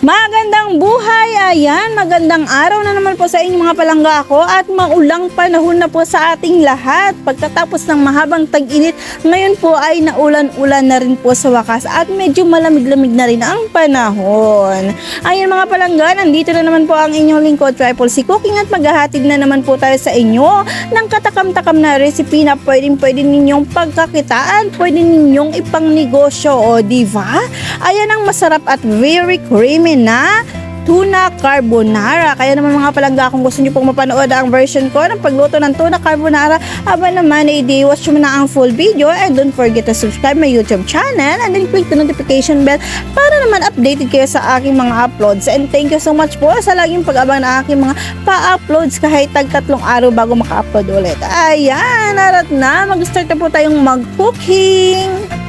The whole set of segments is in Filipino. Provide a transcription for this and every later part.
Magandang buhay! Ayan, magandang araw na naman po sa inyong mga palangga ko at maulang panahon na po sa ating lahat. Pagkatapos ng mahabang tag-init, ngayon po ay naulan-ulan na rin po sa wakas at medyo malamig-lamig na rin ang panahon. Ayan mga palangga, nandito na naman po ang inyong lingkod Triple C Cooking at maghahatid na naman po tayo sa inyo ng katakam-takam na recipe na pwedeng pwede ninyong pagkakitaan, pwede ninyong ipang negosyo o diva? Ayan ang masarap at very creamy na tuna carbonara. Kaya naman mga palangga, kung gusto niyo pong mapanood ang version ko ng pagluto ng tuna carbonara, aba naman, eh, di watch mo na ang full video and don't forget to subscribe my YouTube channel and then click the notification bell para naman updated kayo sa aking mga uploads. And thank you so much po sa laging pag-abang ng aking mga pa-uploads kahit tag tatlong araw bago maka-upload ulit. Ayan, narat na. Mag-start na po tayong mag-cooking.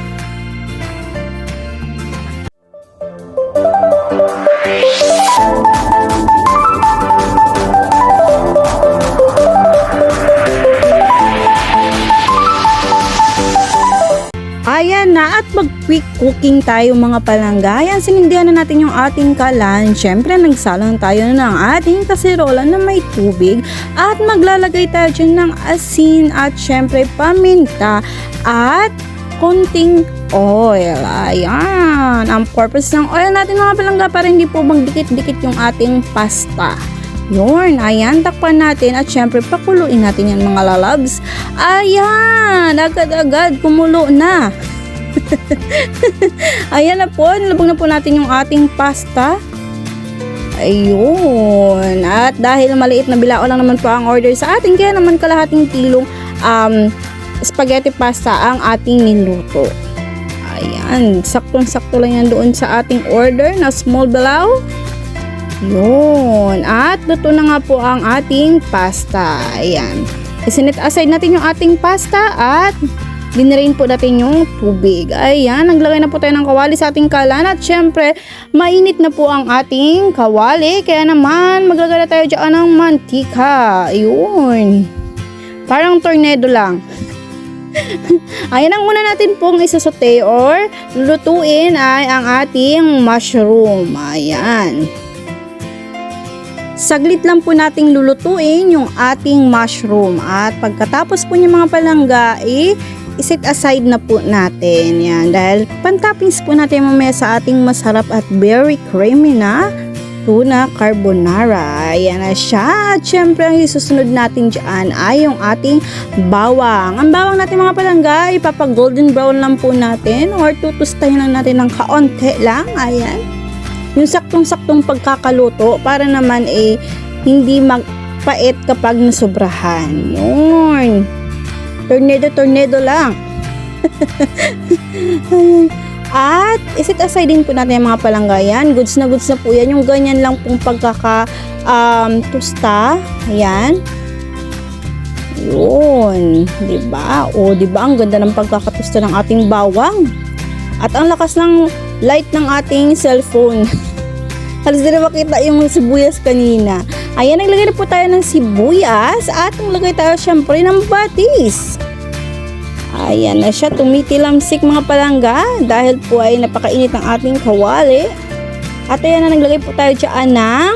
At mag-quick cooking tayo mga palangga. Ayan, sinindihan na natin yung ating kalan. Siyempre, nagsalang tayo ng ating kasirola na may tubig. At maglalagay tayo dyan ng asin at siyempre paminta at konting oil. Ayan. Ang purpose ng oil natin mga palangga para hindi po magdikit-dikit yung ating pasta. Yun, ayan, takpan natin at syempre pakuluin natin yan mga lalabs. Ayan, agad-agad kumulo na. ayan na po, nilabog na po natin yung ating pasta. Ayun, at dahil maliit na bilao lang naman po ang order sa atin, kaya naman kalahating kilong um, spaghetti pasta ang ating niluto. Ayan, saktong-sakto lang yan doon sa ating order na small bilao. Yun. At luto na nga po ang ating pasta. Ayan. Isinit aside natin yung ating pasta at dinirain po natin yung tubig. Ayan. Naglagay na po tayo ng kawali sa ating kalan at syempre, mainit na po ang ating kawali. Kaya naman, maglagay na tayo dyan ng mantika. Ayun. Parang tornado lang. Ayan ang una natin pong isasote or lulutuin ay ang ating mushroom. Ayan. Saglit lang po nating lulutuin yung ating mushroom at pagkatapos po niya mga palangga, eh, iset aside na po natin yan dahil pantoppings po natin mamaya sa ating masarap at very creamy na tuna carbonara. Ayan na siya. At syempre, ang isusunod natin dyan ay yung ating bawang. Ang bawang natin mga palangga, ipapag golden brown lang po natin or tutustahin lang natin ng kaunti lang. Ayan yung saktong-saktong pagkakaluto para naman eh hindi magpait kapag nasobrahan. Yun. Tornado-tornado lang. At isit aside din po natin yung mga palanggayan. Goods na goods na po yan. Yung ganyan lang pong pagkaka um, tusta. Ayan. Yun. Diba? O, diba? Ang ganda ng pagkakatusta ng ating bawang. At ang lakas ng light ng ating cellphone. Halos na makita yung sibuyas kanina. Ayan, naglagay na po tayo ng sibuyas at naglagay tayo syempre ng batis. Ayan na siya, tumitilamsik mga palangga dahil po ay napakainit ng ating kawali. At ayan na, naglagay po tayo dyan ng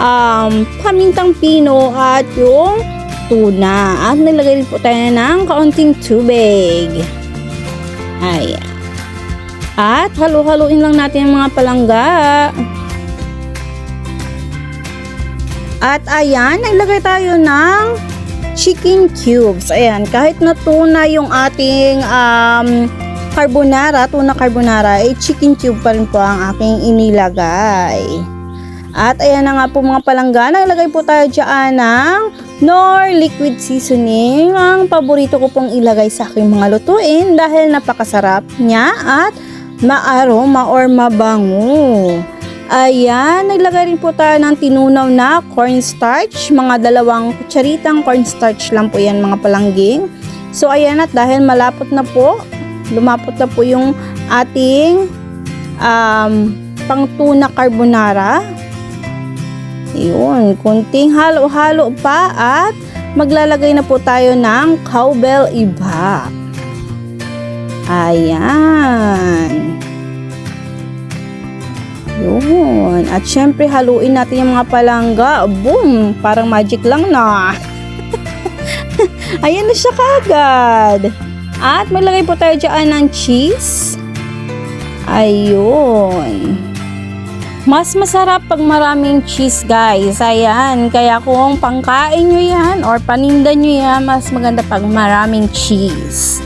um, pamintang pino at yung tuna. At naglagay rin po tayo ng kaunting tubig. Ayan. At halu-haluin lang natin ang mga palangga. At ayan, naglagay tayo ng chicken cubes. Ayan, kahit na tuna yung ating um, carbonara, tuna carbonara, eh chicken cube pa rin po ang aking inilagay. At ayan na nga po mga palangga, naglagay po tayo dyan ng nor liquid seasoning. Ang paborito ko pong ilagay sa aking mga lutuin dahil napakasarap niya at maaroma or mabango. Ayan, naglagay rin po tayo ng tinunaw na cornstarch. Mga dalawang kutsaritang cornstarch lang po yan mga palangging. So ayan at dahil malapot na po, lumapot na po yung ating um, pang tuna carbonara. Yun, kunting halo-halo pa at maglalagay na po tayo ng cowbell iba. Ayan. Yun. At syempre, haluin natin yung mga palangga. Boom! Parang magic lang na. Ayan na siya kagad. At maglagay po tayo dyan ng cheese. Ayun. Mas masarap pag maraming cheese, guys. Ayan. Kaya kung pangkain nyo yan or paninda nyo yan, mas maganda pag maraming cheese.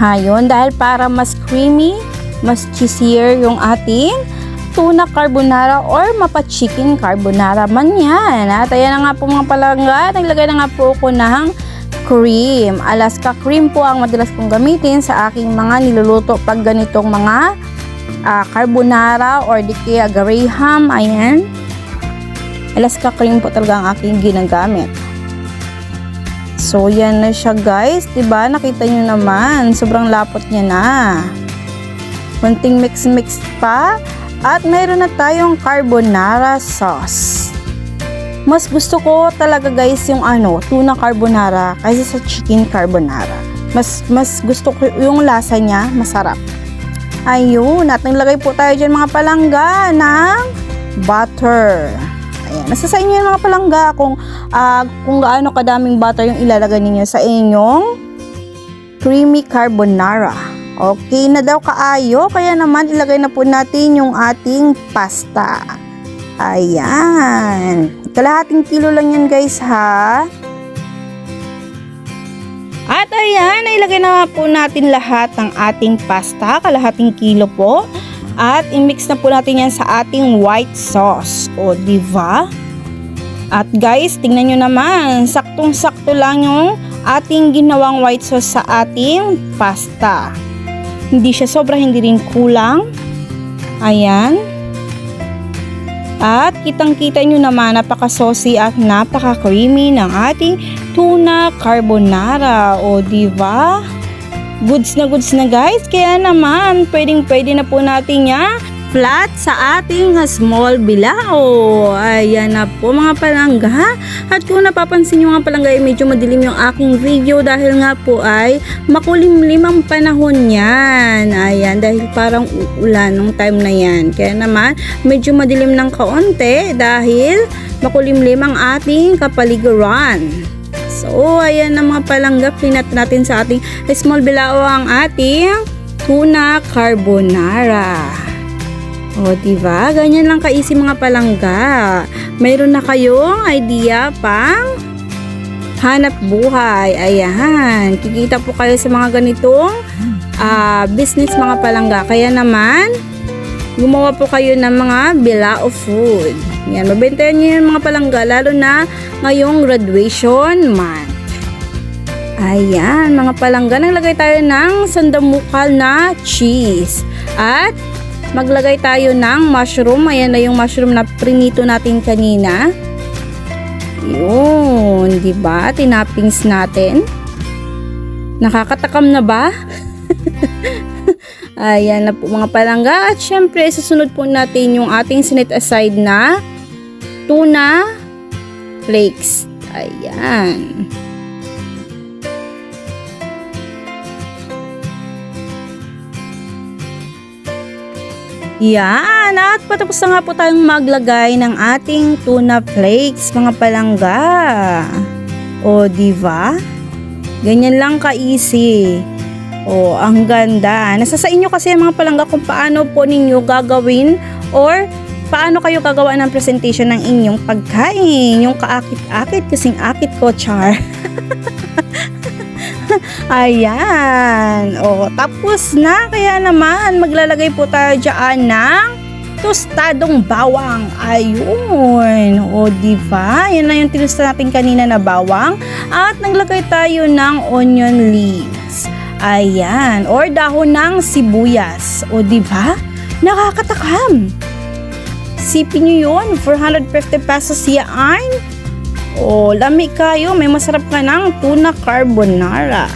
Ayun. Dahil para mas creamy, mas cheesier yung ating tuna carbonara or mapa-chicken carbonara man yan. At ayan na nga po mga palangga. Naglagay na nga po ako ng cream. Alaska cream po ang madalas kong gamitin sa aking mga niluluto pag ganitong mga ah, carbonara or di kaya graham. Ayan. Alaska cream po talaga ang aking ginagamit. So, yan na siya guys. ba Nakita nyo naman. Sobrang lapot niya na. Kunting mix-mix pa. At mayroon na tayong carbonara sauce. Mas gusto ko talaga guys yung ano, tuna carbonara kaysa sa chicken carbonara. Mas mas gusto ko yung lasa niya, masarap. Ayun, at naglagay po tayo dyan mga palangga ng butter. Ayan, nasa sa inyo yung mga palangga kung, ah, kung gaano kadaming butter yung ilalagay ninyo sa inyong creamy carbonara. Okay na daw kaayo, kaya naman ilagay na po natin yung ating pasta. Ayan. Kalahating kilo lang yan guys ha. At ayan, ilagay na po natin lahat ng ating pasta, kalahating kilo po. At i-mix na po natin yan sa ating white sauce. O, di ba? At guys, tingnan nyo naman, saktong-sakto lang yung ating ginawang white sauce sa ating pasta. Hindi siya sobra, hindi rin kulang. Ayan. At kitang-kita nyo naman napaka-saucy at napaka-creamy ng ating tuna carbonara. O, di ba? Goods na goods na guys. Kaya naman, pwedeng-pwede na po natin ya flat sa ating small bilao. Ayan na po mga palangga. At kung napapansin nyo nga palangga ay medyo madilim yung aking video dahil nga po ay makulimlim ang panahon yan. Ayan, dahil parang uulan nung time na yan. Kaya naman, medyo madilim ng kaunti dahil makulimlim ang ating kapaligiran. So, ayan na mga palangga. Pinat natin sa ating small bilao ang ating tuna carbonara. O, diba? Ganyan lang kaisi mga palangga. Mayroon na kayong idea pang hanap buhay. Ayan. Kikita po kayo sa mga ganitong ah, business mga palangga. Kaya naman, gumawa po kayo ng mga bilao food. Yan, mabentayan nyo yan mga palangga, lalo na ngayong graduation month. Ayan, mga palangga, naglagay tayo ng sandamukal na cheese. At maglagay tayo ng mushroom. Ayan na yung mushroom na prinito natin kanina. Yun, di ba? Tinappings natin. Nakakatakam na ba? Ayan na po mga palangga. At syempre, susunod po natin yung ating sinet aside na tuna flakes. Ayan. Yan, at patapos na nga po tayong maglagay ng ating tuna flakes, mga palangga. O, di ba? Ganyan lang ka-easy. O, ang ganda. Nasa sa inyo kasi mga palangga kung paano po ninyo gagawin or paano kayo gagawa ng presentation ng inyong pagkain. Yung kaakit-akit, kasing akit ko, char. Ayan. O, tapos na. Kaya naman, maglalagay po tayo dyan ng tostadong bawang. Ayun. O, di ba? Yan na yung tinusta natin kanina na bawang. At naglagay tayo ng onion leaves. Ayan. Or dahon ng sibuyas. O, di ba? Nakakatakam. Sipin nyo yun. 450 pesos yan. O, lami kayo. May masarap ka ng tuna carbonara.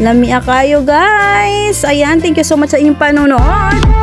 Lami kayo guys. Ayan, thank you so much sa inyong panonood.